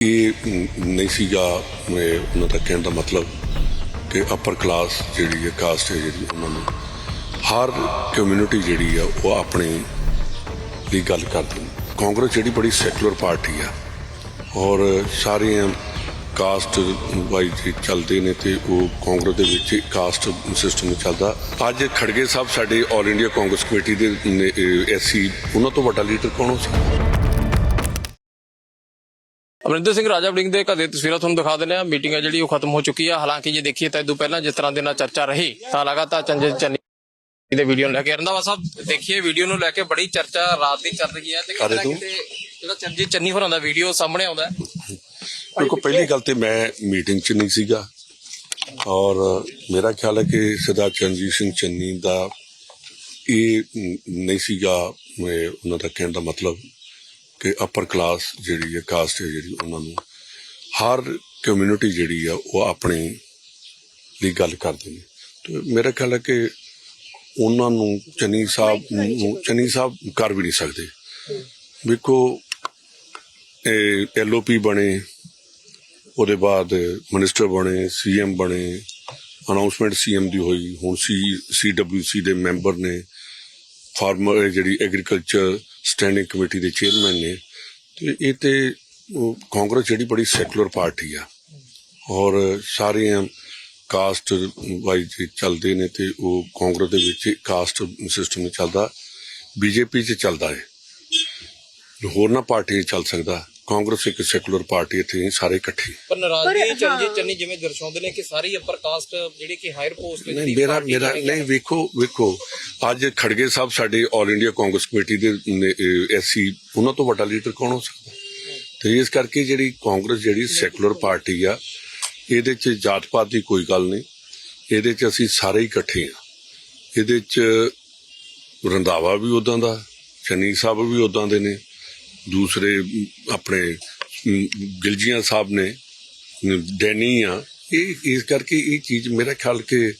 ਇਹ ਨਹੀਂ ਸੀਗਾ, ਮੈਂ ਉਹਨਾਂ ਦਾ ਕਹਿਣ ਦਾ ਮਤਲਬ ਕਿ ਅਪਰ ਕਲਾਸ ਜਿਹੜੀ ਹੈ ਕਾਸਟ ਹੈ ਜਿਹੜੀ ਉਹਨਾਂ ਨੂੰ, ਹਰ ਕਮਿਊਨਿਟੀ ਜਿਹੜੀ ਆ ਉਹ ਆਪਣੇ ਲਈ ਗੱਲ ਕਰਦੀ ਹੈ। ਕਾਂਗਰਸ ਜਿਹੜੀ ਬੜੀ ਸੈਕੂਲਰ ਪਾਰਟੀ ਆ, ਔਰ ਸਾਰੀਆਂ ਕਾਸਟ ਵਾਈਜ਼ ਚੱਲਦੇ ਨੇ ਤੇ ਉਹ ਕਾਂਗਰਸ ਦੇ ਵਿੱਚ ਕਾਸਟ ਸਿਸਟਮ ਚੱਲਦਾ ਅੱਜ ਖੜਗੇ ਸਾਹਿਬ ਸਾਡੇ ਆਲ ਇੰਡੀਆ ਕਾਂਗਰਸ ਕਮੇਟੀ ਦੇ ਐਸਸੀ ਉਹਨਾਂ ਤੋਂ ਵੱਡਾ ਲੀਡਰ ਕੌਣ ਹੋ ਸਕਦਾ ਅਮਰਿੰਦਰ ਸਿੰਘ ਰਾਜਾ ਵੜਿੰਗ ਦੇ ਘਰ ਦੀਆਂ ਤਸਵੀਰਾਂ ਤੁਹਾਨੂੰ ਦਿਖਾ ਦਿੰਦੇ ਆ ਮੀਟਿੰਗ ਹੈ ਜਿਹੜੀ ਉਹ ਖਤਮ ਹੋ ਚੁੱਕੀ ਆ। ਹਾਲਾਂਕਿ ਜੇ ਦੇਖੀਏ ਤਾਂ ਇਦੋਂ ਪਹਿਲਾਂ ਜਿਸ ਤਰ੍ਹਾਂ ਦੇ ਨਾਲ ਚਰਚਾ ਰਹੀ ਤਾਂ ਲਗਾਤਾਰ ਚੰਜੇ ਚੰਨੀ ਦੇ ਵੀਡੀਓ ਨੂੰ ਲੈ ਕੇ ਰੰਦਾਵਾ ਸਾਹਿਬ ਦੇਖੀਏ ਵੀਡੀਓ ਨੂੰ ਲੈ ਕੇ ਬੜੀ ਚਰਚਾ ਰਾਤ ਦੀ ਚੱਲ ਰਹੀ ਹੈ ਤੇ ਕਿਤੇ ਨਾ? ਕਿਤੇ ਜਿਹੜਾ ਚੰਜੇ ਚੰਨੀ ਹੋਰਾਂ ਦਾ ਵੀਡੀਓ ਸਾਹਮਣੇ ਆਉਂਦਾ ਦੇਖੋ ਪਹਿਲੀ ਗੱਲ ਤੇ ਮੈਂ ਮੀਟਿੰਗ 'ਚ ਨਹੀਂ ਸੀਗਾ ਔਰ ਮੇਰਾ ਖਿਆਲ ਹੈ ਕਿ ਸਰਦਾਰ ਚਰਨਜੀਤ ਸਿੰਘ ਚੰਨੀ ਦਾ ਇਹ ਨਹੀਂ ਸੀਗਾ ਉਹਨਾਂ ਦਾ ਕਹਿਣ ਦਾ ਮਤਲਬ ਕਿ ਅਪਰ ਕਲਾਸ ਜਿਹੜੀ ਹੈ ਕਾਸਟ ਹੈ ਜਿਹੜੀ ਉਹਨਾਂ ਨੂੰ ਹਰ ਕਮਿਊਨਿਟੀ ਜਿਹੜੀ ਆ ਉਹ ਆਪਣੀ ਲਈ ਗੱਲ ਕਰਦੇ ਨੇ। ਤੇ ਮੇਰਾ ਖਿਆਲ ਹੈ ਕਿ ਉਹਨਾਂ ਨੂੰ ਚੰਨੀ ਸਾਹਿਬ ਨੂੰ ਚੰਨੀ ਸਾਹਿਬ ਕਰ ਵੀ ਨਹੀਂ ਸਕਦੇ। ਵੇਖੋ ਇਹ ਐਲਓਪੀ ਬਣੇ ਉਹਦੇ ਬਾਅਦ ਮਿਨਿਸਟਰ ਬਣੇ ਸੀਐਮ ਬਣੇ ਅਨਾਉਂਸਮੈਂਟ ਸੀਐਮ ਦੀ ਹੋਈ ਹੁਣ ਸੀ ਸੀਡਬਲਯੂਸੀ ਦੇ ਮੈਂਬਰ ਨੇ ਫਾਰਮਰ ਜਿਹੜੀ ਐਗਰੀਕਲਚਰ ਸਟੈਂਡਿੰਗ ਕਮੇਟੀ ਦੇ ਚੇਅਰਮੈਨ ਨੇ, ਤੇ ਇਹ ਤੇ ਉਹ ਕਾਂਗਰਸ ਜਿਹੜੀ ਬੜੀ ਸੈਕੂਲਰ ਪਾਰਟੀ ਆ। ਔਰ ਸਾਰੀਆਂ ਕਾਸਟ ਵਾਈਜ਼ ਚੱਲਦੇ ਨੇ ਤੇ ਉਹ ਕਾਂਗਰਸ ਦੇ ਵਿੱਚ ਕਾਸਟ ਸਿਸਟਮ ਚੱਲਦਾ, ਬੀਜੇਪੀ 'ਚ ਚੱਲਦਾ ਹੈ ਹੋਰਨਾਂ ਪਾਰਟੀ 'ਚ ਚੱਲ ਸਕਦਾ। ਕਾਂਗਰਸ ਇੱਕ ਸੈਕੂਲਰ ਪਾਰਟੀ ਇੱਥੇ ਸਾਰੇ ਇਕੱਠੇ ਪਰ ਨਾਰਾਜ਼ਗੀ ਹਾਂ। ਚੰਨੀ ਜਿਵੇਂ ਦਰਸਾਉਂਦੇ ਨੇ ਕਿ ਸਾਰੀ ਅਪਰ ਕਾਸਟ ਜਿਹੜੀ ਕਿ ਹਾਇਰ ਪੋਸਟ ਤੇ ਨਹੀਂ ਮੇਰਾ ਮੇਰਾ ਨਹੀਂ ਵੇਖੋ ਵੇਖੋ। ਅੱਜ ਖੜਗੇ ਸਾਹਿਬ ਸਾਡੇ 올 ਇੰਡੀਆ ਕਾਂਗਰਸ ਕਮੇਟੀ ਦੇ ਐਸਸੀ ਉਹਨਾਂ ਤੋਂ ਵੱਡਾ ਲੀਡਰ ਕੌਣ ਹੋ ਸਕਦਾ? ਤੇ ਇਸ ਕਰਕੇ ਜਿਹੜੀ ਕਾਂਗਰਸ ਜਿਹੜੀ ਸੈਕੂਲਰ ਪਾਰਟੀ ਆ ਇਹਦੇ ਚ ਜਾਤ ਪਾਤ ਦੀ ਕੋਈ ਗੱਲ ਨਹੀਂ। ਇਹਦੇ ਚ ਅਸੀਂ ਸਾਰੇ ਹੀ ਇਕੱਠੇ ਆ। ਇਹਦੇ ਚ ਰੰਧਾਵਾ ਵੀ ਉਦਾਂ ਦਾ ਚੰਨੀ ਸਾਹਿਬ ਵੀ ਉਦਾਂ ਦੇ ਨੇ। ਦੂਸਰੇ ਆਪਣੇ ਗਿਲਜੀਆਂ ਸਾਹਿਬ ਨੇ ਡੈਨੀ ਆ ਇਹ ਇਸ ਕਰਕੇ ਇਹ ਚੀਜ਼ ਮੇਰਾ ਖਿਆਲ ਕਿ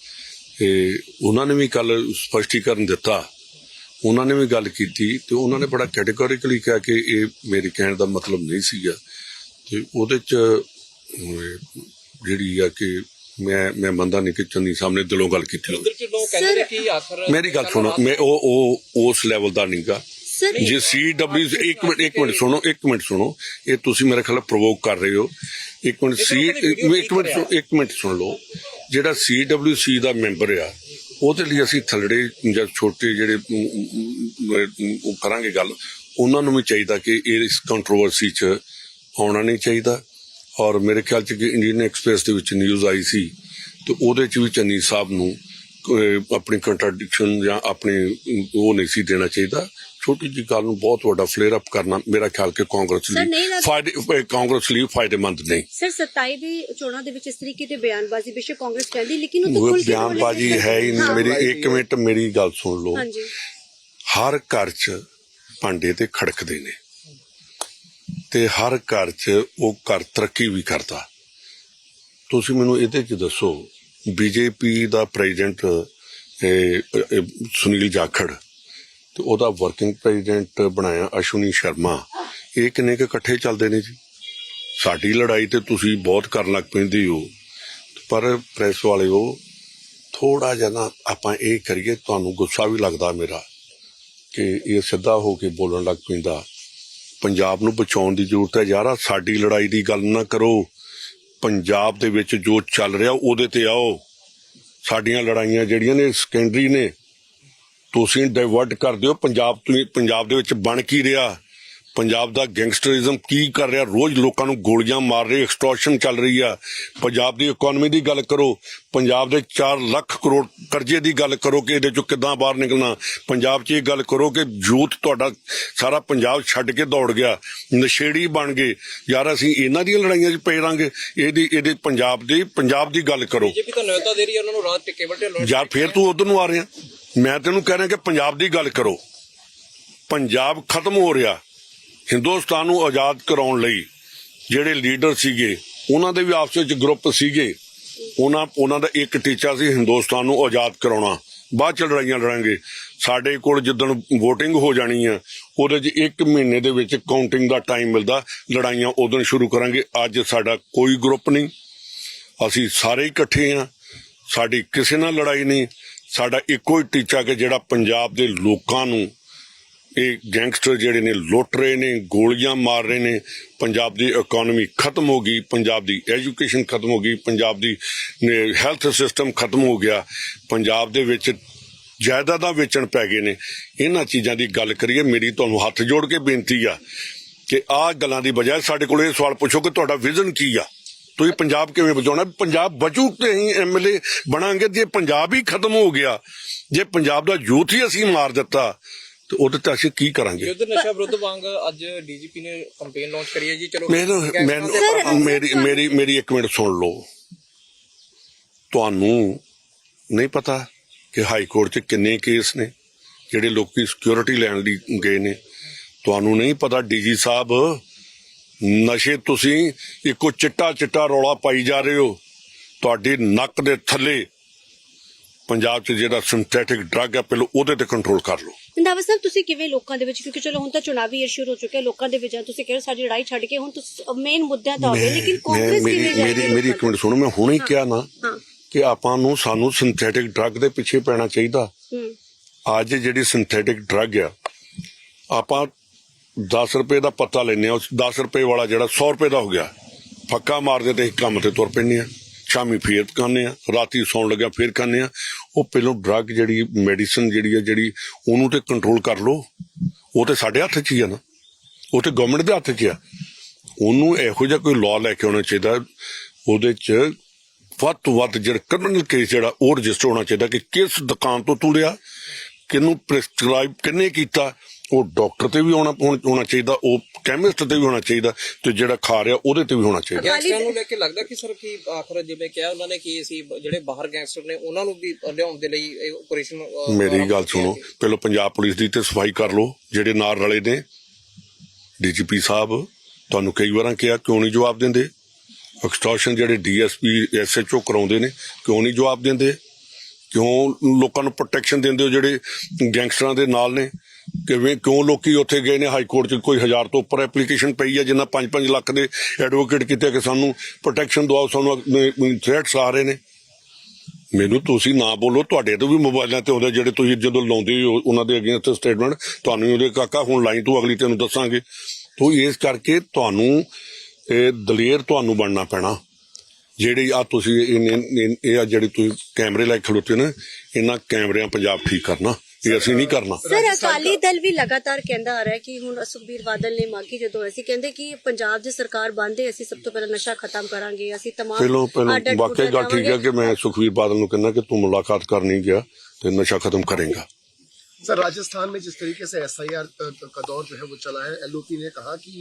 ਉਹਨਾਂ ਨੇ ਵੀ ਕੱਲ ਸਪਸ਼ਟੀਕਰਨ ਦਿੱਤਾ। ਉਹਨਾਂ ਨੇ ਵੀ ਗੱਲ ਕੀਤੀ ਤੇ ਉਹਨਾਂ ਨੇ ਬੜਾ ਕੈਟੇਗੋਰੀਕਲੀ ਕਿਹਾ ਕਿ ਇਹ ਮੇਰੇ ਕਹਿਣ ਦਾ ਮਤਲਬ ਨਹੀਂ ਸੀਗਾ। ਤੇ ਉਹਦੇ ਚ ਜਿਹੜੀ ਆ ਕਿ ਮੈਂ ਮੈਂ ਮੰਨਦਾ ਨਹੀਂ ਕਿ ਚੰਨੀ ਸਾਹਮਣੇ ਦਿਲੋਂ ਗੱਲ ਕੀਤੀ ਹੋਵੇ। ਉਧਰ ਚ ਲੋਕ ਕਹਿੰਦੇ ਨੇ ਕਿ ਆਖਰ ਮੇਰੀ ਗੱਲ ਸੁਣੋ ਮੈਂ ਉਹ ਉਹ ਉਸ ਲੈਵਲ ਦਾ ਨਹੀਂਗਾ। ਸਰ ਜੇ ਸੀਡਬਲਯੂ ਇੱਕ ਮਿੰਟ ਇੱਕ ਮਿੰਟ ਸੁਣੋ ਇੱਕ ਮਿੰਟ ਸੁਣੋ। ਇਹ ਤੁਸੀਂ ਮੇਰੇ ਖਿਆਲ ਪ੍ਰੋਵੋਕ ਕਰ ਰਹੇ ਹੋ। ਇੱਕ ਮਿੰਟ ਸੀ ਇੱਕ ਮਿੰਟ ਇੱਕ ਮਿੰਟ ਸੁਣੋ, ਇੱਕ ਮਿੰਟ ਸੁਣ ਲਓ। ਜਿਹੜਾ ਸੀਡਬਲਯੂਸੀ ਦਾ ਮੈਂਬਰ ਆ ਉਹਦੇ ਲਈ ਅਸੀਂ ਥਲੜੇ ਜਾਂ ਛੋਟੇ ਜਿਹੜੇ ਉਹ ਕਰਾਂਗੇ ਗੱਲ। ਉਹਨਾਂ ਨੂੰ ਵੀ ਚਾਹੀਦਾ ਕਿ ਇਹ ਇਸ ਕੰਟਰੋਵਰਸੀ 'ਚ ਆਉਣਾ ਨਹੀਂ ਚਾਹੀਦਾ। ਔਰ ਮੇਰੇ ਖਿਆਲ 'ਚ ਕਿ ਇੰਡੀਅਨ ਐਕਸਪ੍ਰੈਸ ਦੇ ਵਿੱਚ ਨਿਊਜ਼ ਆਈ ਸੀ ਤੇ ਉਹਦੇ 'ਚ ਵੀ ਚੰਨੀ ਸਾਹਿਬ ਨੂੰ ਆਪਣੀ ਕੰਟਰਡਿਕਸ਼ਨ ਜਾਂ ਆਪਣੀ ਉਹ ਨਹੀਂ ਸੀ ਦੇਣਾ ਚਾਹੀਦਾ। ਛੋਟੀ ਜਿਹੀ ਗੱਲ ਨੂੰ ਬਹੁਤ ਵੱਡਾ ਫਲੇਅਰ ਅਪ ਕਰਨਾ ਮੇਰਾ ਖਿਆਲ ਕਿ ਕਾਂਗਰਸ ਸਰ, ਨਹੀਂ ਲਈ ਲੱਗ- ਫਾਇਦੇ ਕਾਂਗਰਸ ਲਈ ਫਾਇਦੇਮੰਦ ਨਹੀਂ। ਸਰ 27 ਦੀ ਚੋਣਾਂ ਦੇ ਵਿੱਚ ਇਸ ਤਰੀਕੇ ਦੇ ਬਿਆਨਬਾਜ਼ੀ ਬੇਸ਼ੱਕ ਕਾਂਗਰਸ ਕਹਿੰਦੀ ਲੇਕਿਨ ਉਹ ਤਾਂ ਉਹ ਖੁੱਲ੍ਹ ਕੇ ਬਿਆਨਬਾਜ਼ੀ ਹੈ ਹੀ ਨਹੀਂ। ਹਾਂ। ਮੇਰੀ ਇੱਕ ਮਿੰਟ ਮੇਰੀ ਗੱਲ ਸੁਣ ਲਓ। ਹਾਂਜੀ। ਹਰ ਘਰ 'ਚ ਭਾਂਡੇ ਤੇ ਖੜਕਦੇ ਨੇ। ਤੇ ਹਰ ਘਰ 'ਚ ਉਹ ਘਰ ਤਰੱਕੀ ਵੀ ਕਰਦਾ। ਤੁਸੀਂ ਮੈਨੂੰ ਇਹਦੇ 'ਚ ਦੱਸੋ ਬੀਜੇਪੀ ਦਾ ਪ੍ਰੈਜ਼ੀਡੈਂਟ ਸੁਨੀਲ ਜਾਖੜ ਤੇ ਉਹਦਾ ਵਰਕਿੰਗ ਪ੍ਰੈਜ਼ੀਡੈਂਟ ਬਣਾਇਆ ਅਸ਼ਵਨੀ ਸ਼ਰਮਾ। ਇਹ ਕਿੰਨੇ ਕੁ ਇਕੱਠੇ ਚੱਲਦੇ ਨੇ ਜੀ? ਸਾਡੀ ਲੜਾਈ ਤੇ ਤੁਸੀਂ ਬਹੁਤ ਕਰਨ ਲੱਗ ਪੈਂਦੇ ਹੋ। ਪਰ ਪ੍ਰੈਸ ਵਾਲਿਓ ਥੋੜਾ ਜਿਹਾ ਨਾ ਆਪਾਂ ਇਹ ਕਰੀਏ, ਤੁਹਾਨੂੰ ਗੁੱਸਾ ਵੀ ਲੱਗਦਾ ਮੇਰਾ ਕਿ ਇਹ ਸਿੱਧਾ ਹੋ ਕੇ ਬੋਲਣ ਲੱਗ ਪੈਂਦਾ। ਪੰਜਾਬ ਨੂੰ ਬਚਾਉਣ ਦੀ ਜ਼ਰੂਰਤ ਹੈ ਯਾਰਾ, ਸਾਡੀ ਲੜਾਈ ਦੀ ਗੱਲ ਨਾ ਕਰੋ। ਪੰਜਾਬ ਦੇ ਵਿੱਚ ਜੋ ਚੱਲ ਰਿਹਾ, ਉਹਦੇ ਤੇ ਆਓ। ਸਾਡੀਆਂ ਲੜਾਈਆਂ ਜਿਹੜੀਆਂ ਨੇ ਸੈਕੰਡਰੀ ਨੇ ਤੁਸੀਂ ਡਾਇਵਰਟ ਕਰ ਦਿਓ। ਪੰਜਾਬ ਤੋਂ ਪੰਜਾਬ ਦੇ ਵਿੱਚ ਬਣ ਕੀ ਰਿਹਾ? ਪੰਜਾਬ ਦਾ ਗੈਂਗਸਟਰਿਜ਼ਮ ਕੀ ਕਰ ਰਿਹਾ? ਰੋਜ਼ ਲੋਕਾਂ ਨੂੰ ਗੋਲੀਆਂ ਮਾਰ ਰਹੇ ਐਕਸਟੋਰਸ਼ਨ ਚੱਲ ਰਹੀ ਆ। ਪੰਜਾਬ ਦੀ ਇਕਨੋਮੀ ਦੀ ਗੱਲ ਕਰੋ ਪੰਜਾਬ ਦੇ 4 ਲੱਖ ਕਰੋੜ ਕਰਜ਼ੇ ਦੀ ਗੱਲ ਕਰੋ ਕਿ ਇਹਦੇ ਚੋਂ ਕਿੱਦਾਂ ਬਾਹਰ ਨਿਕਲਣਾ। ਪੰਜਾਬ 'ਚ ਇਹ ਗੱਲ ਕਰੋ ਕਿ ਯੂਥ ਤੁਹਾਡਾ ਸਾਰਾ ਪੰਜਾਬ ਛੱਡ ਕੇ ਦੌੜ ਗਿਆ। ਨਸ਼ੇੜੀ ਬਣ ਗਏ। ਯਾਰ ਅਸੀਂ ਇਹਨਾਂ ਦੀਆਂ ਲੜਾਈਆਂ 'ਚ ਪਏ ਰਾਂਗੇ ਇਹਦੀ ਇਹਦੇ ਪੰਜਾਬ ਦੀ ਪੰਜਾਬ ਦੀ ਗੱਲ ਕਰੋ। ਬੀਜੇਪੀ ਤਾਂ ਨਿਯਤਾ ਦੇ ਰਹੀ ਹੈ ਉਹਨਾਂ ਨੂੰ ਰਾਤ ਟਿੱਕੇ ਵੱਟੇ ਲੋੜ ਯਾਰ ਫੇਰ ਤੂੰ ਉਧਰ ਨੂੰ ਆ ਰਿਹਾ। ਮੈਂ ਤੈਨੂੰ ਕਹਿ ਰਿਹਾ ਕਿ ਪੰਜਾਬ ਦੀ ਗੱਲ ਕਰੋ। ਪੰਜਾਬ ਖਤਮ ਹੋ ਰਿਹਾ। ਹਿੰਦੁਸਤਾਨ ਨੂੰ ਆਜ਼ਾਦ ਕਰਾਉਣ ਲਈ ਜਿਹੜੇ ਲੀਡਰ ਸੀਗੇ, ਉਹਨਾਂ ਦੇ ਵੀ ਆਪਸ ਵਿੱਚ ਗਰੁੱਪ ਸੀਗੇ। ਉਹਨਾਂ ਉਹਨਾਂ ਦਾ ਇੱਕ ਟੀਚਾ ਸੀ, ਹਿੰਦੁਸਤਾਨ ਨੂੰ ਆਜ਼ਾਦ ਕਰਾਉਣਾ। ਬਾਅਦ ਚ ਲੜਾਈਆਂ ਲੜਾਂਗੇ। ਸਾਡੇ ਕੋਲ ਜਦੋਂ VOTING ਹੋ ਜਾਣੀ ਆ, ਉਹਦੇ 'ਚ ਇੱਕ ਮਹੀਨੇ ਦੇ ਵਿੱਚ ਕਾਊਂਟਿੰਗ ਦਾ ਟਾਈਮ ਮਿਲਦਾ। ਲੜਾਈਆਂ ਉਦੋਂ ਸ਼ੁਰੂ ਕਰਾਂਗੇ। ਅੱਜ ਸਾਡਾ ਕੋਈ ਗਰੁੱਪ ਨਹੀਂ। ਅਸੀਂ ਸਾਰੇ ਇਕੱਠੇ ਆ। ਸਾਡੀ ਕਿਸੇ ਨਾਲ ਲੜਾਈ ਨਹੀਂ। ਸਾਡਾ ਇੱਕੋ ਹੀ ਟੀਚਾ ਕਿ ਜਿਹੜਾ ਪੰਜਾਬ ਦੇ ਲੋਕਾਂ ਨੂੰ ਇਹ ਗੈਂਗਸਟਰ ਜਿਹੜੇ ਨੇ ਲੁੱਟ ਰਹੇ ਨੇ, ਗੋਲੀਆਂ ਮਾਰ ਰਹੇ ਨੇ, ਪੰਜਾਬ ਦੀ ਇਕਨੋਮੀ ਖਤਮ ਹੋ ਗਈ, ਪੰਜਾਬ ਦੀ ਐਜੂਕੇਸ਼ਨ ਖਤਮ ਹੋ ਗਈ, ਪੰਜਾਬ ਦੀ ਹੈਲਥ ਸਿਸਟਮ ਖਤਮ ਹੋ ਗਿਆ, ਪੰਜਾਬ ਦੇ ਵਿੱਚ ਜਾਇਦਾਦਾਂ ਵੇਚਣ ਪੈ ਗਏ ਨੇ। ਇਹਨਾਂ ਚੀਜ਼ਾਂ ਦੀ ਗੱਲ ਕਰੀਏ, ਮੇਰੀ ਤੁਹਾਨੂੰ ਹੱਥ ਜੋੜ ਕੇ ਬੇਨਤੀ ਆ ਕਿ ਆਹ ਗੱਲਾਂ ਦੀ ਬਜਾਏ ਸਾਡੇ ਕੋਲ ਇਹ ਸਵਾਲ ਪੁੱਛੋ ਕਿ ਤੁਹਾਡਾ ਵਿਜ਼ਨ ਕੀ ਆ? ਤੁਸੀਂ ਪੰਜਾਬ ਕਿਵੇਂ ਬਚਾਉਣਾ? ਪੰਜਾਬ ਬਚੂ ਤੇ ਹੀ ਐਮਐਲਏ ਬਣਾਂਗੇ ਜੇ ਪੰਜਾਬ ਹੀ ਖਤਮ ਹੋ ਗਿਆ। ਜੇ ਪੰਜਾਬ ਦਾ ਯੂਥ ਹੀ ਅਸੀਂ ਮਾਰ ਦਿੱਤਾ ਤੇ ਉਹਦੇ ਤੇ ਅਸੀਂ ਕੀ ਕਰਾਂਗੇ? ਯੁੱਧ ਨਸ਼ਾ ਵਿਰੁੱਧ ਵਾਂਗ ਅੱਜ ਡੀਜੀਪੀ ਨੇ ਕੰਪੇਨ ਲਾਂਚ ਕਰੀ ਹੈ ਜੀ। ਚਲੋ ਖਿਲਾਫ਼ ਮੇਰੀ ਮੇਰੀ ਮੇਰੀ ਇੱਕ ਮਿੰਟ ਸੁਣ ਲਓ। ਤੁਹਾਨੂੰ ਨਹੀਂ ਪਤਾ ਕਿ ਹਾਈ ਕੋਰਟ 'ਚ ਕਿੰਨੇ ਕੇਸ ਨੇ ਜਿਹੜੇ ਲੋਕੀ ਸਿਕਿਉਰਿਟੀ ਲੈਣ ਲਈ ਗਏ ਨੇ। ਤੁਹਾਨੂੰ ਨਹੀਂ ਪਤਾ ਡੀਜੀ ਸਾਹਿਬ ਨਸ਼ੇ ਤੁਸੀਂ ਇੱਕੋ ਚਿੱਟਾ ਚਿੱਟਾ ਰੌਲਾ ਪਾਈ ਜਾ ਰਹੇ ਹੋ ਤੁਹਾਡੀ ਨੱਕ ਦੇ ਥੱਲੇ ਪੰਜਾਬ 'ਚ ਜਿਹੜਾ ਸਿੰਥੈਟਿਕ ਡਰੱਗ ਹੈ ਪਹਿਲਾਂ ਉਹਦੇ ਤੇ ਕੰਟਰੋਲ ਕਰ ਲਓ। ਰੰਧਾਵਾ ਸਾਹਿਬ ਤੁਸੀਂ ਕਿਵੇਂ ਲੋਕਾਂ ਦੇ ਵਿੱਚ ਕਿਉਂਕਿ ਚਲੋ ਹੁਣ ਤਾਂ ਚੁਣਾਵੀ ਸ਼ੁਰੂ ਹੋ ਚੁੱਕਿਆ ਲੋਕਾਂ ਦੇ ਵਿੱਚ ਆ, ਤੁਸੀਂ ਕਹਿ ਹੋ ਸਾਡੀ ਲੜਾਈ ਛੱਡ ਕੇ ਹੁਣ ਤੁਸੀਂ ਮੇਨ ਮੁੱਦਿਆਂ ਤਾਂ ਹੋ ਗਏ ਲੇਕਿਨ ਕਾਂਗਰਸ ਕਿਵੇਂ ਜਾਏਗੀ ਮੇਰੀ ਮੇਰੀ ਇੱਕ ਮਿੰਟ ਸੁਣੋ ਮੈਂ ਹੁਣੇ ਕਿਹਾ ਨਾ ਹਾਂ। ਕਿ ਆਪਾਂ ਨੂੰ ਸਾਨੂੰ ਸਿੰਥੈਟਿਕ ਡਰੱਗ ਦੇ ਪਿੱਛੇ ਪੈਣਾ ਚਾਹੀਦਾ। ਹੂੰ। ਅੱਜ ਜਿਹੜੀ ਸਿੰਥੈਟਿਕ ਡਰੱਗ ਆ ਆਪਾਂ 10 ਰੁਪਏ ਦਾ ਪੱਤਾ ਲੈਨੇ ਆ ਉਸ 10 ਰੁਪਏ ਵਾਲਾ ਜਿਹੜਾ 100 ਰੁਪਏ ਦਾ ਹੋ ਗਿਆ। ਫੱਕਾ ਮਾਰਦੇ ਤੇ ਅਸੀਂ ਕੰਮ ਤੇ ਤੁਰ ਪੈਂਦੇ ਆ ਸ਼ਾਮੀ ਫੇਰ ਖਾਂਦੇ ਆ ਰਾਤੀ ਸੌਣ ਲੱਗਿਆ ਫੇਰ ਖਾਂਦੇ ਆ ਉਹ ਪਹਿਲੋਂ ਡਰੱਗ ਜਿਹੜੀ ਮੈਡੀਸਨ ਜਿਹੜੀ ਆ ਜਿਹੜੀ ਉਹਨੂੰ ਤੇ ਕੰਟਰੋਲ ਕਰ ਲਓ। ਉਹ ਤੇ ਸਾਡੇ ਹੱਥ 'ਚ ਹੀ ਆ ਨਾ। ਉਹ ਤੇ ਗਵਰਨਮੈਂਟ ਦੇ ਹੱਥ 'ਚ ਆ। ਉਹਨੂੰ ਇਹੋ ਜਿਹਾ ਕੋਈ ਲਾਅ ਲੈ ਕੇ ਆਉਣਾ ਚਾਹੀਦਾ। ਉਹਦੇ 'ਚ ਵੱਧ ਤੋਂ ਵੱਧ ਜਿਹੜਾ ਕ੍ਰਿਮੀਨਲ ਕੇਸ ਜਿਹੜਾ, ਉਹ ਰਜਿਸਟਰ ਹੋਣਾ ਚਾਹੀਦਾ ਕਿ ਕਿਸ ਦੁਕਾਨ ਤੋਂ ਤੂੰ ਲਿਆ, ਕਿਹਨੂੰ ਪ੍ਰੈਸਕ੍ਰਾਈਬ ਕਿੰਨੇ ਕੀਤਾ ਉਹ ਡਾਕਟਰ ਤੇ ਵੀ ਹੋਣਾ ਹੋਣਾ ਚਾਹੀਦਾ ਉਹ ਕੈਮਿਸਟ ਤੇ ਵੀ ਹੋਣਾ ਚਾਹੀਦਾ ਤੇ ਜਿਹੜਾ ਖਾ ਰਿਹਾ ਉਹਦੇ ਤੇ ਵੀ ਹੋਣਾ ਚਾਹੀਦਾ। ਗੈਂਗਸਟਰਾਂ ਨੂੰ ਲੈ ਕੇ ਲੱਗਦਾ ਕਿ ਸਰ ਕੀ ਆਖਰ ਜਿਵੇਂ ਕਿਹਾ ਉਹਨਾਂ ਨੇ ਕਿ ਅਸੀਂ ਜਿਹੜੇ ਬਾਹਰ ਗੈਂਗਸਟਰ ਨੇ ਉਹਨਾਂ ਨੂੰ ਵੀ ਲਿਆਉਣ ਦੇ ਲਈ ਇਹ ਆਪਰੇਸ਼ਨ ਮੇਰੀ ਗੱਲ ਸੁਣੋ ਪਹਿਲਾਂ ਪੰਜਾਬ ਪੁਲਿਸ ਦੀ ਤੇ ਸਫ਼ਾਈ ਕਰ ਲਓ ਜਿਹੜੇ ਨਾਲ ਰਲੇ ਨੇ ਡੀਜੀਪੀ ਸਾਹਿਬ ਤੁਹਾਨੂੰ ਕਈ ਵਾਰਾਂ ਕਿਹਾ ਕਿਉਂ ਨਹੀਂ ਜਵਾਬ ਦਿੰਦੇ? ਐਕਸਟੋਰਸ਼ਨ ਜਿਹੜੇ ਡੀਐਸਪੀ ਐਸਐਚਓ ਕਰਾਉਂਦੇ ਨੇ ਕਿਉਂ ਨਹੀਂ ਜਵਾਬ ਦਿੰਦੇ? ਕਿਉਂ ਲੋਕਾਂ ਨੂੰ ਪ੍ਰੋਟੈਕਸ਼ਨ ਦਿੰਦੇ ਹੋ ਜਿਹੜੇ ਗੈਂਗਸਟਰਾਂ ਦੇ ਨਾਲ ਨੇ? ਕਿਵੇਂ, ਕਿਉਂ ਲੋਕੀ ਉੱਥੇ ਗਏ ਨੇ? ਹਾਈ ਕੋਰਟ 'ਚ ਕੋਈ ਹਜ਼ਾਰ ਤੋਂ ਉੱਪਰ ਐਪਲੀਕੇਸ਼ਨ ਪਈ ਹੈ ਜਿੰਨਾ 5-5 ਲੱਖ ਦੇ ਐਡਵੋਕੇਟ ਕੀਤੇ ਕਿ ਸਾਨੂੰ ਪ੍ਰੋਟੈਕਸ਼ਨ ਦਿਵਾਓ, ਸਾਨੂੰ ਥ੍ਰੈਟਸ ਆ ਰਹੇ ਨੇ। ਮੈਨੂੰ ਤੁਸੀਂ ਨਾ ਬੋਲੋ, ਤੁਹਾਡੇ ਤੋਂ ਵੀ ਮੋਬਾਈਲਾਂ ਤੇ ਆਉਂਦੇ ਜਿਹੜੇ ਤੁਸੀਂ ਜਦੋਂ ਲਾਉਂਦੇ ਹੋ, ਉਹਨਾਂ ਦੇ ਅਗੇਂਸਟ ਸਟੇਟਮੈਂਟ ਤੁਹਾਨੂੰ ਉਹਦੇ ਕਾਕਾ, ਹੁਣ ਲਾਈਨ ਤੋਂ ਅਗਲੀ ਤੈਨੂੰ ਦੱਸਾਂਗੇ। ਤੋਂ ਇਸ ਕਰਕੇ ਤੁਹਾਨੂੰ, ਇਹ ਦਲੇਰ ਤੁਹਾਨੂੰ ਬਣਨਾ ਪੈਣਾ। ਜਿਹੜੇ ਆ ਤੁਸੀਂ, ਇਹ- ਇਹ ਇਹ ਆ ਜਿਹੜੀ ਤੁਸੀਂ ਕੈਮਰੇ ਲਾਇਕ ਖੜੋਤੇ ਨੇ, ਇਹਨਾਂ ਕੈਮਰਿਆਂ ਪੰਜਾਬ ਠੀਕ ਕਰਨਾ। ਇਹ ਅਸੀਂ ਨਹੀਂ ਕਰਨਾ ਸਰ ਅਕਾਲੀ ਦਲ ਵੀ ਲਗਾਤਾਰ ਕਹਿੰਦਾ ਆ ਰਿਹਾ ਹੈ ਕਿ ਹੁਣ ਸੁਖਬੀਰ ਬਾਦਲ ਨੇ ਮਾਗੀ ਜਦੋਂ ਅਸੀਂ ਕਹਿੰਦੇ ਕਿ ਪੰਜਾਬ ਦੀ ਸਰਕਾਰ ਬੰਦੇ ਅਸੀਂ ਸਭ ਤੋਂ ਪਹਿਲਾਂ ਨਸ਼ਾ ਖਤਮ ਕਰਾਂਗੇ ਅਸੀਂ ਤਮਾਮ ਪਹਿਲੋਂ ਪਹਿਲੋਂ ਅੱਡ-ਅੱਡ ਵਾਕਿਆ ਗੱਲ ਗੁੱਟਾਂ ਠੀਕ ਹੈ ਕਿ ਮੈਂ ਸੁਖਵੀਰ ਬਾਦਲ ਨੂੰ ਕਹਿੰਦਾ ਕਿ ਤੂੰ ਮੁਲਾਕਾਤ ਕਰਨੀ ਗਿਆ ਤੇ ਨਸ਼ਾ ਖਤਮ ਕਰੇਗਾ सर राजस्थान में जिस तरीके से एस का दौर जो है वो चला है एलओपी ने कहा कि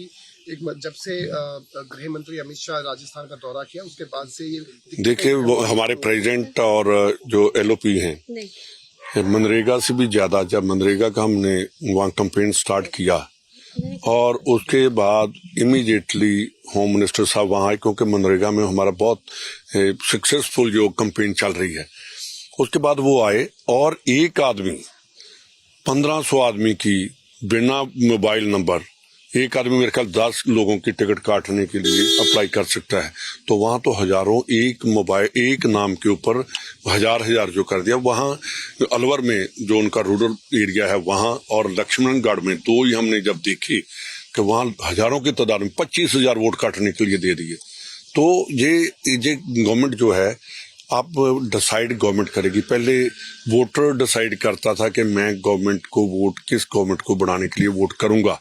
एक म- जब से अ, गृह मंत्री अमित शाह राजस्थान का दौरा किया उसके बाद से ये दिक्कतें देखिए जो वो है, हमारे प्रेसिडेंट और जो एलओपी हैं ਨਹੀਂ मनरेगा से भी ज़्यादा जब मनरेगा का हमने वहाँ कंपेन स्टार्ट किया और उसके बाद इमीडिएटली होम मिनिस्टर साहब वहाँ आए क्योंकि मनरेगा में हमारा बहुत सक्सेसफुल जो कंपेन चल रही है। उसके बाद वो आए और एक आदमी, पंद्रह सौ आदमी की बिना मोबाइल नंबर एक आदमी मेरे ख्याल दस लोगों की टिकट काटने के लिए अप्लाई कर सकता है। तो वहाँ तो हज़ारों एक मोबाइल, एक नाम के ऊपर हज़ार हज़ार जो कर दिया। वहाँ अलवर में जो उनका रूरल एरिया है, वहाँ और लक्ष्मणगढ़ में दो ही हमने जब देखी कि वहाँ हज़ारों की तादाद में पच्चीस हज़ार वोट काटने के लिए दे दिए। तो ये ये गवर्नमेंट जो है अब डिसाइड गवर्नमेंट करेगी। पहले वोटर डिसाइड करता था कि मैं गवर्नमेंट को वोट किस गवर्नमेंट को बनाने के लिए वोट करूँगा।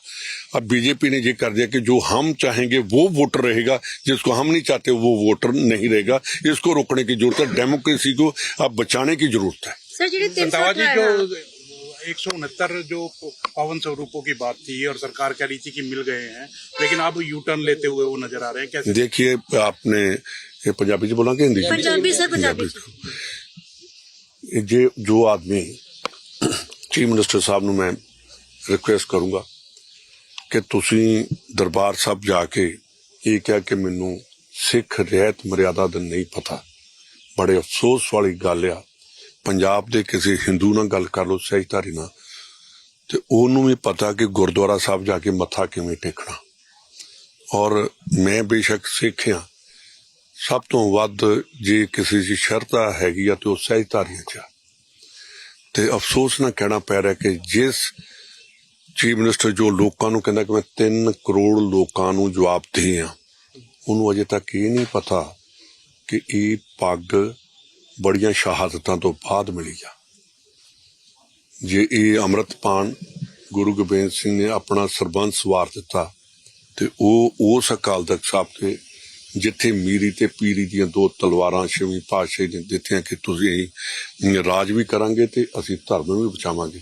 अब बीजेपी ने ये कर दिया कि जो हम चाहेंगे वो वोटर रहेगा जिसको हम नहीं चाहते वो वोटर नहीं रहेगा। इसको रोकने की ज़रूरत है डेमोक्रेसी को अब बचाने की ज़रूरत है। सर जी एक सौ उनहत्तर जो पावन स्वरूपों की बात थी और सरकार कह रही थी कि मिल गए हैं लेकिन अब यू टर्न लेते हुए वो नजर आ रहे हैं कैसे देखिए आपने ये पंजाबी च बोला कि हिंदी च? पंजाबी सर, पंजाबी ये जे जो आदमी ਚੀਫ ਮਿਨਿਸਟਰ ਸਾਹਿਬ ਨੂੰ ਮੈਂ ਰਿਕੁਐਸਟ ਕਰੂੰਗਾ ਕਿ ਤੁਸੀਂ ਦਰਬਾਰ ਸਾਹਿਬ ਜਾ ਕੇ ਇਹ ਕਿਹਾ ਕਿ ਮੈਨੂੰ ਸਿੱਖ ਰਹਿਤ ਮਰਿਆਦਾ ਦਾ ਨਹੀਂ ਪਤਾ ਬੜੇ ਅਫਸੋਸ ਵਾਲੀ ਗੱਲ ਆ ਪੰਜਾਬ ਦੇ ਕਿਸੇ ਹਿੰਦੂ ਨਾਲ ਗੱਲ ਕਰ ਲਓ, ਸਹਿਜਧਾਰੀ ਨਾਲ, ਤੇ ਉਹਨੂੰ ਵੀ ਪਤਾ ਕਿ ਗੁਰਦੁਆਰਾ ਸਾਹਿਬ ਜਾ ਕੇ ਮੱਥਾ ਕਿਵੇਂ ਟੇਕਣਾ ਔਰ ਮੈਂ ਬੇਸ਼ੱਕ ਸਿੱਖ ਹਾਂ ਸਭ ਤੋਂ ਵੱਧ ਜੇ ਕਿਸੇ ਦੀ ਸ਼ਰਧਾ ਹੈਗੀ ਆ ਤੇ ਉਹ ਸਹਿਜਧਾਰੀਆਂ ਚ ਆ। ਤੇ ਅਫਸੋਸ ਨਾਲ ਕਹਿਣਾ ਪੈ ਰਿਹਾ ਕਿ ਜਿਸ ਚੀਫ ਮਿਨਿਸਟਰ ਜੋ ਲੋਕਾਂ ਨੂੰ ਕਹਿੰਦਾ ਕਿ ਮੈਂ 3 ਕਰੋੜ ਲੋਕਾਂ ਨੂੰ ਜਵਾਬ ਦੇ ਆ ਉਹਨੂੰ ਅਜੇ ਤੱਕ ਇਹ ਨਹੀਂ ਪਤਾ ਕਿ ਇਹ ਪੱਗ ਬੜੀਆਂ ਸ਼ਹਾਦਤਾਂ ਤੋਂ ਬਾਅਦ ਮਿਲੀ ਆ। ਜੇ ਇਹ ਅੰਮ੍ਰਿਤਪਾਨ ਗੁਰੂ ਗੋਬਿੰਦ ਸਿੰਘ ਨੇ ਆਪਣਾ ਸਰਬੰਸ ਵਾਰ ਦਿੱਤਾ, ਤੇ ਉਹ ਉਸ ਅਕਾਲ ਤਖਤ ਸਾਹਿਬ ਤੇ ਜਿੱਥੇ ਮੀਰੀ ਤੇ ਪੀਰੀ ਦੀਆਂ ਦੋ ਤਲਵਾਰਾਂ ਛੇਵੀਂ ਪਾਤਸ਼ਾਹੀ ਨੇ ਦਿੱਤੀਆਂ ਕਿ ਤੁਸੀਂ ਰਾਜ ਵੀ ਕਰਾਂਗੇ ਤੇ ਅਸੀਂ ਧਰਮ ਵੀ ਬਚਾਵਾਂਗੇ।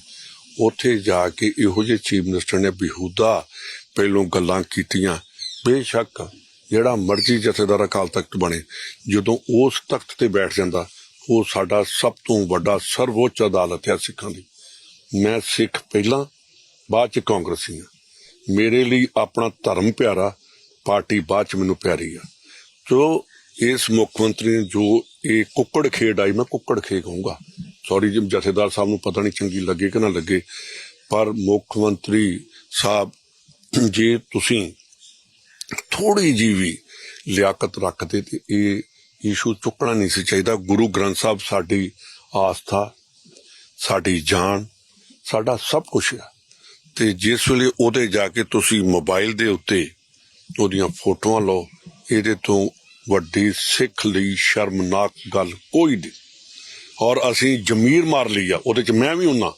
ਉੱਥੇ ਜਾ ਕੇ ਇਹੋ ਜਿਹੇ ਚੀਫ ਮਿਨਿਸਟਰ ਨੇ ਬਿਹੂਦਾ ਪਹਿਲੋਂ ਗੱਲਾਂ ਕੀਤੀਆਂ। ਬੇਸ਼ੱਕ ਜਿਹੜਾ ਮਰਜ਼ੀ ਜਥੇਦਾਰ ਅਕਾਲ ਤਖਤ ਬਣੇ, ਜਦੋਂ ਉਸ ਤਖਤ ਤੇ ਬੈਠ ਜਾਂਦਾ ਉਹ ਸਾਡਾ ਸਭ ਤੋਂ ਵੱਡਾ ਸਰਵਉੱਚ ਅਦਾਲਤ ਹੈ ਸਿੱਖਾਂ ਦੀ। ਮੈਂ ਸਿੱਖ ਪਹਿਲਾਂ, ਬਾਅਦ ਚ ਕਾਂਗਰਸੀ ਹਾਂ। ਮੇਰੇ ਲਈ ਆਪਣਾ ਧਰਮ ਪਿਆਰਾ, ਪਾਰਟੀ ਬਾਅਦ ਚ ਮੈਨੂੰ ਪਿਆਰੀ ਆ। ਜੋ ਇਸ ਮੁੱਖ ਮੰਤਰੀ ਨੇ ਜੋ ਇਹ ਕੁੱਕੜ ਖੇਡ ਆਈ, ਮੈਂ ਕੁੱਕੜ ਖੇ ਕਹੂੰਗਾ ਸੌਰੀ ਜੀ, ਜਥੇਦਾਰ ਸਾਹਿਬ ਨੂੰ ਪਤਾ ਨਹੀਂ ਚੰਗੀ ਲੱਗੇ ਕਿ ਨਾ ਲੱਗੇ, ਪਰ ਮੁੱਖ ਮੰਤਰੀ ਸਾਹਿਬ, ਜੇ ਤੁਸੀਂ ਥੋੜੀ ਜੀ ਵੀ ਲਿਆਕਤ ਰੱਖਦੇ ਤੇ ਇਹ ਇਸ਼ੂ ਚੁੱਕਣਾ ਨਹੀਂ ਸੀ ਚਾਹੀਦਾ। ਗੁਰੂ ਗ੍ਰੰਥ ਸਾਹਿਬ ਸਾਡੀ ਆਸਥਾ, ਸਾਡੀ ਜਾਨ, ਸਾਡਾ ਸਭ ਕੁਝ ਹੈ ਤੇ ਜਿਸ ਵੇਲੇ ਉਹਦੇ ਜਾ ਕੇ ਤੁਸੀਂ ਮੋਬਾਈਲ ਦੇ ਉੱਤੇ ਉਹਦੀਆਂ ਫੋਟੋਆਂ ਲਓ, ਇਹਦੇ ਤੋਂ ਵੱਡੀ ਸਿੱਖ ਲਈ ਸ਼ਰਮਨਾਕ ਗੱਲ ਕੋਈ ਨਹੀਂ। ਔਰ ਅਸੀਂ ਜ਼ਮੀਰ ਮਾਰ ਲਈ ਆ, ਉਹਦੇ ਚ ਮੈਂ ਵੀ ਹੁੰਨਾ।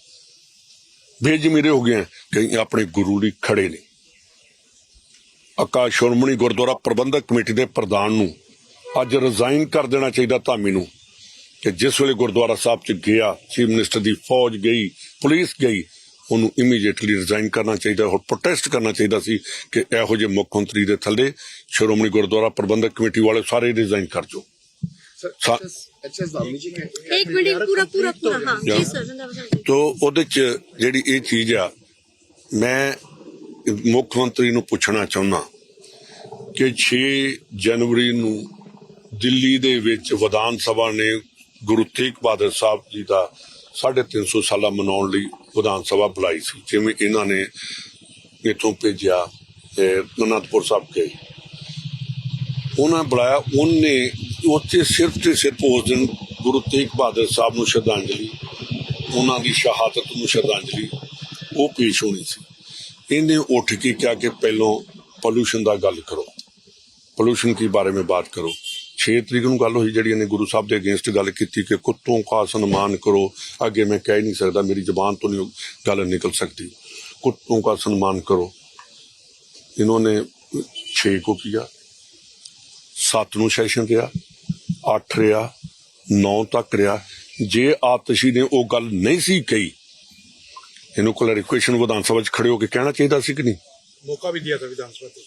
ਬੇਜ਼ਮੀਰੇ ਹੋ ਗਏ ਹਾਂ ਕਿ ਆਪਣੇ ਗੁਰੂ ਲਈ ਖੜੇ ਨੇ। ਅਕਾਸ਼ ਸ਼੍ਰੋਮਣੀ ਗੁਰਦੁਆਰਾ ਪ੍ਰਬੰਧਕ ਕਮੇਟੀ ਦੇ ਪ੍ਰਧਾਨ ਨੂੰ ਅੱਜ ਰਿਜ਼ਾਈਨ ਕਰ ਦੇਣਾ ਚਾਹੀਦਾ ਧਾਮੀ ਨੂੰ ਕਿ ਜਿਸ ਵੇਲੇ ਗੁਰਦੁਆਰਾ ਸਾਹਿਬ 'ਚ ਗਿਆ ਚੀਫ ਮਿਨਿਸਟਰ ਦੀ ਫੌਜ ਗਈ ਪੁਲਿਸ ਗਈ ਉਹਨੂੰ ਇਮੀਡੀਏਟਲੀ ਰਿਜ਼ਾਈਨ ਕਰਨਾ ਚਾਹੀਦਾ ਔਰ ਪ੍ਰੋਟੈਸਟ ਕਰਨਾ ਚਾਹੀਦਾ ਸੀ ਕਿ ਇਹੋ ਜਿਹੇ ਮੁੱਖ ਮੰਤਰੀ ਦੇ ਥੱਲੇ ਸ਼੍ਰੋਮਣੀ ਗੁਰਦੁਆਰਾ ਪ੍ਰਬੰਧਕ ਕਮੇਟੀ ਵਾਲੇ ਸਾਰੇ ਰਿਜ਼ਾਈਨ ਕਰ ਜੋ ਇੱਕ ਉਹਦੇ ਚ ਜਿਹੜੀ ਇਹ ਚੀਜ਼ ਆ ਮੈਂ ਮੁੱਖ ਮੰਤਰੀ ਨੂੰ ਪੁੱਛਣਾ ਚਾਹੁੰਦਾ ਕਿ 6 ਜਨਵਰੀ ਨੂੰ ਦਿੱਲੀ ਦੇ ਵਿੱਚ ਵਿਧਾਨ ਸਭਾ ਨੇ ਗੁਰੂ ਤੇਗ ਬਹਾਦਰ ਸਾਹਿਬ ਜੀ ਦਾ 350 ਸਾਲਾ ਮਨਾਉਣ ਲਈ ਵਿਧਾਨ ਸਭਾ ਬੁਲਾਈ ਸੀ, ਜਿਵੇਂ ਇਹਨਾਂ ਨੇ ਇੱਥੋਂ ਭੇਜਿਆ ਅਨੰਦਪੁਰ ਸਾਹਿਬ ਗਏ ਉਹਨਾਂ ਬੁਲਾਇਆ, ਉਹਨੇ ਉੱਥੇ ਸਿਰਫ ਤੇ ਸਿਰਫ ਉਸ ਦਿਨ ਗੁਰੂ ਤੇਗ ਬਹਾਦਰ ਸਾਹਿਬ ਨੂੰ ਸ਼ਰਧਾਂਜਲੀ, ਉਹਨਾਂ ਦੀ ਸ਼ਹਾਦਤ ਨੂੰ ਸ਼ਰਧਾਂਜਲੀ ਉਹ ਪੇਸ਼ ਹੋਣੀ ਸੀ। ਇਹਨੇ ਉੱਠ ਕੇ ਕਿਹਾ ਕਿ ਪਹਿਲਾਂ ਪੋਲੂਸ਼ਨ ਦਾ ਗੱਲ ਕਰੋ। ਪੋਲੂਸ਼ਨ ਕੀ ਬਾਰੇ ਵਿੱਚ ਬਾਤ ਕਰੋ? ਛੇ ਤਰੀਕ ਨੂੰ ਗੱਲ ਹੋਈ ਜਿਹੜੀ ਇਹਨੇ ਗੁਰੂ ਸਾਹਿਬ ਦੇ ਅਗੇਂਸਟ ਗੱਲ ਕੀਤੀ ਕਿ ਕੁੱਤੋਂ ਕਾ ਸਨਮਾਨ ਕਰੋ। ਅੱਗੇ ਮੈਂ ਕਹਿ ਨਹੀਂ ਸਕਦਾ ਮੇਰੀ ਜ਼ੁਬਾਨ ਤੋਂ ਨਹੀਂ ਗੱਲ ਨਿਕਲ ਸਕਦੀ। कुत्तों का सम्मान करो इन्होंने छः को किया ਸੱਤ ਨੂੰ ਸੈਸ਼ਨ ਰਿਹਾ। ਅੱਠ ਰਿਹਾ। ਨੌ ਤੱਕ ਰਿਹਾ। ਜੇ ਆਤਸ਼ੀ ਨੇ ਉਹ ਗੱਲ ਨਹੀਂ ਸੀ ਕਹੀ ਇਹਨੂੰ ਕਲੈਰੀਫਿਕੇਸ਼ਨ ਵਿਧਾਨ ਸਭਾ 'ਚ ਖੜੇ ਹੋ ਕੇ ਕਹਿਣਾ ਚਾਹੀਦਾ ਸੀ ਕਿ ਨਹੀਂ? ਮੌਕਾ ਵੀ ਦਿਆ ਸੰਵਿਧਾਨ ਸਭਾ ਤੇ।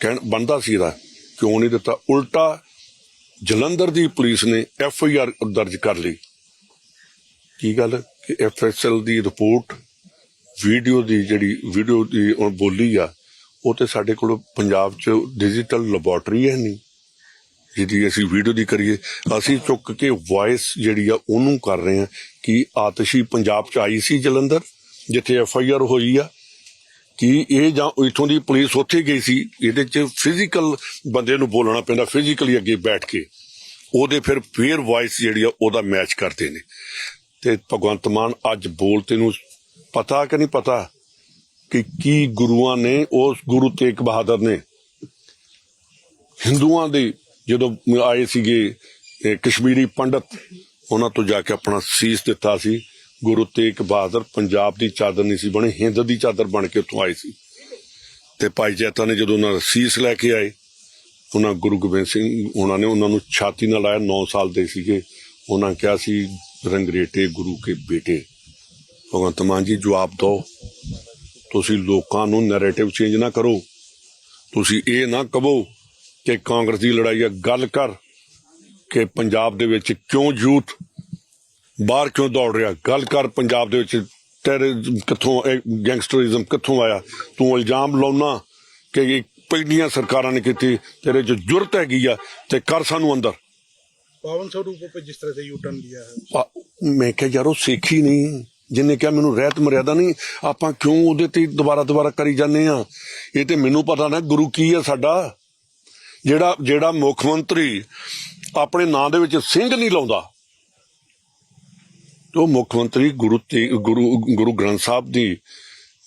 ਕਹਿਣ ਬੰਦਾ ਸੀ ਇਹਦਾ। ਕਿਉਂ ਨਹੀਂ ਦਿੱਤਾ? ਉਲਟਾ ਜਲੰਧਰ ਦੀ ਪੁਲਿਸ ਨੇ ਐਫ ਆਈ ਆਰ ਦਰਜ ਕਰ ਲਈ। ਕੀ ਗੱਲ? ਕਿ ਐਫ ਐਸ ਐਲ ਦੀ ਰਿਪੋਰਟ, ਵੀਡੀਓ ਦੀ ਜਿਹੜੀ ਵੀਡੀਓ ਦੀ ਬੋਲੀ ਆ, ਉਹ ਤੇ ਸਾਡੇ ਕੋਲ ਪੰਜਾਬ 'ਚ ਡਿਜੀਟਲ ਲੈਬੋਰਟਰੀ ਹੈ ਨਹੀਂ। ਜਿਹਦੀ ਅਸੀਂ ਵੀਡੀਓ ਦੀ ਕਰੀਏ, ਅਸੀਂ ਚੁੱਕ ਕੇ ਵਾਇਸ ਜਿਹੜੀ ਆ, ਉਹਨੂੰ ਕਰ ਰਹੇ ਹਾਂ ਕਿ ਆਤਸ਼ੀ ਪੰਜਾਬ 'ਚ ਆਈ ਸੀ ਜਲੰਧਰ, ਜਿੱਥੇ ਐਫ ਆਈ ਆਰ ਹੋਈ ਆ ਕਿ ਇਹ ਜਾਂ ਇਥੋਂ ਦੀ ਪੁਲਿਸ ਉੱਥੇ ਗਈ ਸੀ, ਇਹਦੇ 'ਚ ਫਿਜ਼ੀਕਲ ਬੰਦੇ ਨੂੰ ਬੋਲਣਾ ਪੈਂਦਾ ਫਿਜ਼ੀਕਲੀ ਅੱਗੇ ਬੈਠ ਕੇ। ਉਹਦੇ ਫਿਰ ਫੇਅਰ ਵਾਇਸ ਜਿਹੜੀ ਆ, ਉਹਦਾ ਮੈਚ ਕਰਦੇ ਨੇ। ਤੇ ਭਗਵੰਤ ਮਾਨ ਅੱਜ ਬੋਲ ਤੈਨੂੰ ਪਤਾ ਕਿ ਨਹੀਂ ਪਤਾ ਕਿ ਕੀ ਗੁਰੂਆਂ ਨੇ, ਉਸ ਗੁਰੂ ਤੇਗ ਬਹਾਦਰ ਨੇ ਹਿੰਦੂਆਂ ਦੇ ਜਦੋਂ ਆਏ ਸੀਗੇ ਕਸ਼ਮੀਰੀ ਪੰਡਤ, ਉਹਨਾਂ ਤੋਂ ਜਾ ਕੇ ਆਪਣਾ ਸੀਸ ਦਿੱਤਾ ਸੀ। ਗੁਰੂ ਤੇਗ ਬਹਾਦਰ ਪੰਜਾਬ ਦੀ ਚਾਦਰ ਨਹੀਂ ਸੀ ਬਣੇ, ਹਿੰਦ ਦੀ ਚਾਦਰ ਬਣ ਕੇ ਉੱਥੋਂ ਆਏ ਸੀ। ਤੇ ਭਾਈ ਜੈਤਾ ਨੇ ਜਦੋਂ ਉਹਨਾਂ ਦਾ ਸੀਸ ਲੈ ਕੇ ਆਏ, ਉਹਨਾਂ ਗੁਰੂ ਗੋਬਿੰਦ ਸਿੰਘ ਉਹਨਾਂ ਨੇ ਉਹਨਾਂ ਨੂੰ ਛਾਤੀ ਨਾਲ ਲਾਇਆ 9 ਸਾਲ ਦੇ ਸੀਗੇ। ਉਹਨਾਂ ਕਿਹਾ ਸੀ, ਰੰਗਰੇਟੇ ਗੁਰੂ ਕੇ ਬੇਟੇ, ਭਗਵੰਤ ਮਾਨ ਜੀ ਜਵਾਬ ਦਿਓ ਤੁਸੀਂ ਲੋਕਾਂ ਨੂੰ ਨੈਰੇਟਿਵ ਚੇਂਜ ਨਾ ਕਰੋ। ਤੁਸੀਂ ਇਹ ਨਾ ਕਹੋ ਕਿ ਕਾਂਗਰਸ ਦੀ ਲੜਾਈ ਹੈ ਗੱਲ ਕਰ ਕਿ ਪੰਜਾਬ ਦੇ ਵਿੱਚ ਕਿਉਂ ਯੂਥ ਬਾਹਰ ਕਿਉਂ ਦੌੜ ਰਿਹਾ? ਗੱਲ ਕਰ ਪੰਜਾਬ ਦੇ ਵਿੱਚ ਟੈਰਰਿਜ਼ਮ ਕਿੱਥੋਂ ਗੈਂਗਸਟਰਿਜ਼ਮ ਕਿੱਥੋਂ ਆਇਆ? ਤੂੰ ਇਲਜ਼ਾਮ ਲਾਉਣਾ ਕਿ ਪਹਿਲੀਆਂ ਸਰਕਾਰਾਂ ਨੇ ਕੀਤੀ ਤੇਰੇ ਜੋ ਜੁਰਤ ਹੈਗੀ ਆ ਤੇ ਕਰ ਸਾਨੂੰ ਅੰਦਰ। ਪਾਵਨ ਸਰੂਪ ਉਪਰ ਜਿਸ ਤਰ੍ਹਾਂ ਸੇ ਯੂ ਲਿਆ ਹੈ। ਮੈਂ ਕਿਹਾ ਯਾਰ ਉਹ ਸਿੱਖੀ ਨਹੀਂ। ਜਿੰਨੇ ਕਿਹਾ ਮੈਨੂੰ ਰਹਿਤ ਮਰਿਆਦਾ ਨਹੀਂ ਆਪਾਂ ਕਿਉਂ ਉਹਦੇ ਤੇ ਦੁਬਾਰਾ ਦੁਬਾਰਾ ਕਰੀ ਜਾਂਦੇ ਆ ਇਹ ਤੇ ਮੈਨੂੰ ਪਤਾ ਨਾ ਗੁਰੂ ਕੀ ਹੈ ਸਾਡਾ। ਜਿਹੜਾ ਜਿਹੜਾ ਮੁੱਖ ਮੰਤਰੀ ਆਪਣੇ ਨਾਂ ਦੇ ਵਿੱਚ ਸਿੰਘ ਨਹੀਂ ਲਾਉਂਦਾ। ਜੋ ਮੁੱਖ ਮੰਤਰੀ ਗੁਰੂ ਤੇ ਗੁਰੂ ਗੁਰੂ ਗ੍ਰੰਥ ਸਾਹਿਬ ਦੀ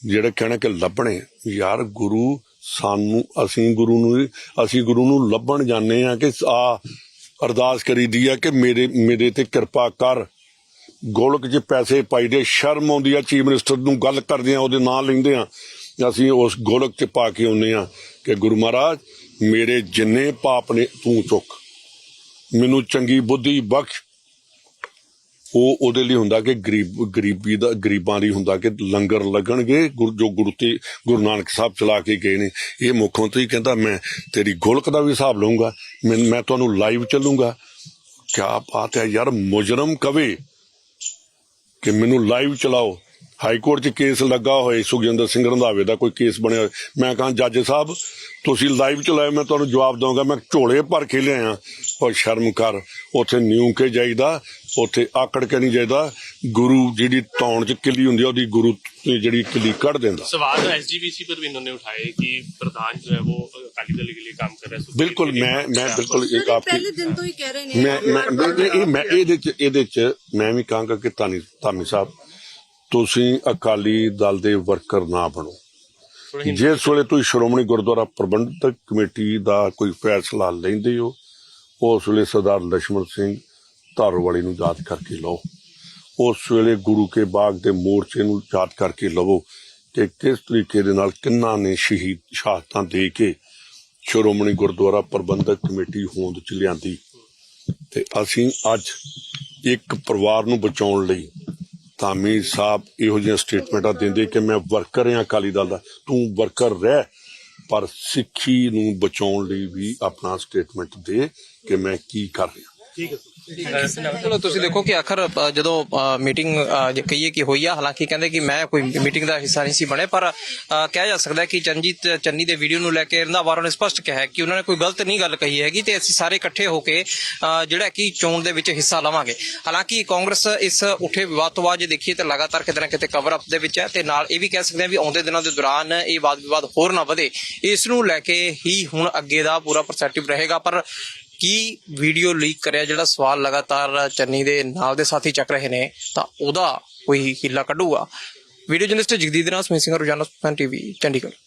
ਜਿਹੜਾ ਕਹਿਣਾ ਕਿ ਲੱਭਣੇ, ਯਾਰ ਗੁਰੂ ਸਾਨੂੰ, ਅਸੀਂ ਗੁਰੂ ਨੂੰ, ਅਸੀਂ ਗੁਰੂ ਨੂੰ ਲੱਭਣ ਜਾਂਦੇ ਆ ਕਿ ਆ ਅਰਦਾਸ ਕਰੀਦੀ ਆ ਕਿ ਮੇਰੇ ਮੇਰੇ ਤੇ ਕਿਰਪਾ ਕਰ। ਗੋਲਕ 'ਚ ਪੈਸੇ ਪਾਈ ਦੇ, ਸ਼ਰਮ ਆਉਂਦੀ ਆ, ਚੀਫ ਮਿਨਿਸਟਰ ਨੂੰ ਗੱਲ ਕਰਦੇ ਆ, ਉਹਦੇ ਨਾਂ ਲੈਂਦੇ ਆ। ਅਸੀਂ ਉਸ ਗੋਲਕ 'ਚ ਪਾ ਕੇ ਆਉਂਦੇ ਆ ਕਿ ਗੁਰੂ ਮਹਾਰਾਜ, ਮੇਰੇ ਜਿੰਨੇ ਪਾਪ ਨੇ ਤੂੰ ਚੁੱਕ। ਮੈਨੂੰ ਚੰਗੀ ਬੁੱਧੀ ਬਖਸ਼ ਉਹ ਉਹਦੇ ਲਈ ਹੁੰਦਾ ਕਿ ਗਰੀਬ, ਗਰੀਬੀ ਦਾ, ਗਰੀਬਾਂ ਲਈ ਹੁੰਦਾ ਕਿ ਲੰਗਰ ਲੱਗਣਗੇ, ਗੁਰ- ਜੋ ਗੁਰੂ ਤੇ, ਗੁਰੂ ਨਾਨਕ ਸਾਹਿਬ ਚਲਾ ਕੇ ਗਏ ਨੇ। ਇਹ ਮੁੱਖ ਮੰਤਰੀ ਕਹਿੰਦਾ, ਮੈਂ ਤੇਰੀ ਗੋਲਕ ਦਾ ਵੀ ਹਿਸਾਬ ਲਵਾਂਗਾ ਮੈਂ ਮੈਂ ਤੁਹਾਨੂੰ ਲਾਈਵ ਚੱਲੂੰਗਾ। ਕਿਆ ਬਾਤ ਹੈ ਯਾਰ, ਮੁਜਰਮ ਕਵੇ ਕਿ ਮੈਨੂੰ ਲਾਈਵ ਚਲਾਓ। ਹਾਈ ਕੋਰਟ 'ਚ ਕੇਸ ਲੱਗਾ ਹੋਏ ਸੁਖਜਿੰਦਰ ਸਿੰਘ ਰੰਧਾਵੇ ਦਾ ਕੋਈ ਕੇਸ ਬਣਿਆ ਮੈਂ ਕਹਾਂ ਜੱਜ ਸਾਹਿਬ ਤੁਸੀਂ ਲਾਈਵ ਚਲਾਇਆ ਮੈਂ ਤੁਹਾਨੂੰ ਜਵਾਬ ਦਵਾਂਗਾ ਮੈਂ ਝੋਲੇ ਭਰ ਕੇ ਲਿਆਇਆ। ਪਰ ਸ਼ਰਮ ਕਰ ਉੱਥੇ ਨਿਊ ਕੇ ਜਾਈਦਾ ਉੱਥੇ ਆਕੜ ਕੇ ਨਹੀਂ ਜਾਈਦਾ। ਗੁਰੂ ਜਿਹੜੀ ਤੌਣ 'ਚ ਕਿੱਲੀ ਹੁੰਦੀ ਆ ਉਹਦੀ ਗੁਰੂ ਜਿਹੜੀ ਕਿੱਲੀ ਕੱਢ ਦਿੰਦਾ। ਸਵਾਲ ਐਸਜੀਵੀਸੀ ਪਰਵਿੰਦਰ ਨੇ ਉਠਾਏ ਕਿ ਪ੍ਰਧਾਨ ਜੋ ਹੈ ਉਹ ਅਕਾਲੀ ਦਲ के लिए काम कर रहा ਬਿਲਕੁਲ ਮੈਂ ਮੈਂ ਬਿਲਕੁਲ ਇੱਕ ਆਪਕੀ ਪਹਿਲੇ ਦਿਨ ਤੋਂ ਹੀ ਕਹਿ ਰਹੇ ਨੇ ਮੈਂ ਮੈਂ ਇਹ ਮੈਂ ਇਹਦੇ ਚ ਇਹਦੇ ਚ ਮੈਂ ਵੀ ਕਹਾਂਗਾ ਕਿ ਤਾਨੀ ਤਾਮੀ ਸਾਹਿਬ ਤੁਸੀਂ ਅਕਾਲੀ ਦਲ ਦੇ ਵਰਕਰ ਨਾ ਬਣੋ। ਜਿਸ ਵੇਲੇ ਤੁਸੀਂ ਸ਼੍ਰੋਮਣੀ ਗੁਰਦੁਆਰਾ ਪ੍ਰਬੰਧਕ ਕਮੇਟੀ ਦਾ ਕੋਈ ਫੈਸਲਾ ਲੈਂਦੇ ਹੋ ਉਸ ਵੇਲੇ ਸਰਦਾਰ ਲక్ష్మణ ਸਿੰਘ ਧਾਰੋਵਾਲੀ ਨੂੰ ਯਾਦ ਕਰਕੇ ਲਓ। ਉਸ ਵੇਲੇ ਗੁਰੂ ਕੇ ਬਾਗ ਦੇ ਮੋਰਚੇ ਨੂੰ ਯਾਦ ਕਰਕੇ ਲਵੋ ਕਿ ਕਿਸ ਤਰੀਕੇ ਦੇ ਨਾਲ ਕਿੰਨਾ ਨੇ ਸ਼ਹੀਦ ਸ਼ਹਾਦਤਾਂ ਦੇ ਕੇ ਸ਼੍ਰੋਮਣੀ ਗੁਰਦੁਆਰਾ ਪ੍ਰਬੰਧਕ ਕਮੇਟੀ ਹੋਂਦ ਚ ਲਿਆਂਦੀ। ਤੇ ਅਸੀਂ ਅੱਜ ਇੱਕ ਪਰਿਵਾਰ ਨੂੰ ਬਚਾਉਣ ਲਈ ਧਾਮੀ ਸਾਹਿਬ ਇਹੋ ਜਿਹੀਆਂ ਸਟੇਟਮੈਂਟਾਂ ਦਿੰਦੇ ਕਿ ਮੈਂ ਵਰਕਰ ਹਾਂ ਅਕਾਲੀ ਦਲ ਦਾ, ਤੂੰ ਵਰਕਰ ਰਹਿ। ਪਰ ਸਿੱਖੀ ਨੂੰ ਬਚਾਉਣ ਲਈ ਵੀ ਆਪਣਾ ਸਟੇਟਮੈਂਟ ਦੇ ਕਿ ਮੈਂ ਕੀ ਕਰ ਰਿਹਾ। ਠੀਕ ਹੈ ਚਲੋ ਤੁਸੀਂ ਦੇਖੋ ਕਿ ਆਖਰ ਜਦੋਂ ਮੀਟਿੰਗ ਕਹੀਏ ਕਿ ਹੋਈ ਆ ਹਾਲਾਂਕਿ ਕਹਿੰਦੇ ਕਿ ਮੈਂ ਕੋਈ ਮੀਟਿੰਗ ਦਾ ਹਿੱਸਾ ਨਹੀਂ ਸੀ ਬਣੇ ਪਰ ਕਿਹਾ ਜਾ ਸਕਦਾ ਕਿ ਚੰਜੀਤ ਚੰਨੀ ਦੇ ਵੀਡੀਓ ਨੂੰ ਲੈ ਕੇ ਰੰਧਾਵਾ ਨੇ ਸਪਸ਼ਟ ਕਿਹਾ ਹੈ ਕਿ ਉਹਨਾਂ ਨੇ ਕੋਈ ਗਲਤ ਨਹੀਂ ਗੱਲ ਕਹੀ ਹੈਗੀ ਤੇ ਅਸੀਂ ਸਾਰੇ ਇਕੱਠੇ ਹੋ ਕੇ ਜਿਹੜਾ ਕਿ ਚੋਣ ਦੇ ਵਿੱਚ ਹਿੱਸਾ ਲਵਾਂਗੇ। ਹਾਲਾਂਕਿ ਕਾਂਗਰਸ ਇਸ ਉੱਠੇ ਵਿਵਾਦ ਤੋਂ ਬਾਅਦ ਜੇ ਦੇਖੀਏ ਤਾਂ ਲਗਾਤਾਰ ਕਿਤੇ ਨਾ ਕਿਤੇ ਕਵਰ ਅਪ ਦੇ ਵਿੱਚ ਹੈ ਤੇ ਨਾਲ ਇਹ ਵੀ ਕਹਿ ਸਕਦੇ ਹਾਂ ਵੀ ਆਉਂਦੇ ਦਿਨਾਂ ਦੇ ਦੌਰਾਨ ਇਹ ਵਾਦ ਵਿਵਾਦ ਹੋਰ ਨਾ ਵਧੇ। ਇਸ ਨੂੰ ਲੈ ਕੇ ਹੀ ਹੁਣ ਅੱਗੇ ਦਾ ਪੂਰਾ ਪਰਸੈਪਟਿਵ ਰਹੇਗਾ ਪਰ ਕੀ ਵੀਡੀਓ ਲੀਕ ਕਰਿਆ ਜਿਹੜਾ ਸਵਾਲ ਲਗਾਤਾਰ ਚੰਨੀ ਦੇ ਨਾਲ ਦੇ ਸਾਥੀ ਚੱਕ ਰਹੇ ਨੇ, ਤਾਂ ਉਹਦਾ ਕੋਈ ਹਿੱਲਾ ਕੱਢੂਗਾ। ਵੀਡੀਓ ਜਰਨਲਿਸਟ ਜਗਦੀਪ ਦੇ ਸਿੰਘ, ਰੋਜ਼ਾਨਾ ਸੁਪਨ ਟੀਵੀ, ਚੰਡੀਗੜ੍ਹ।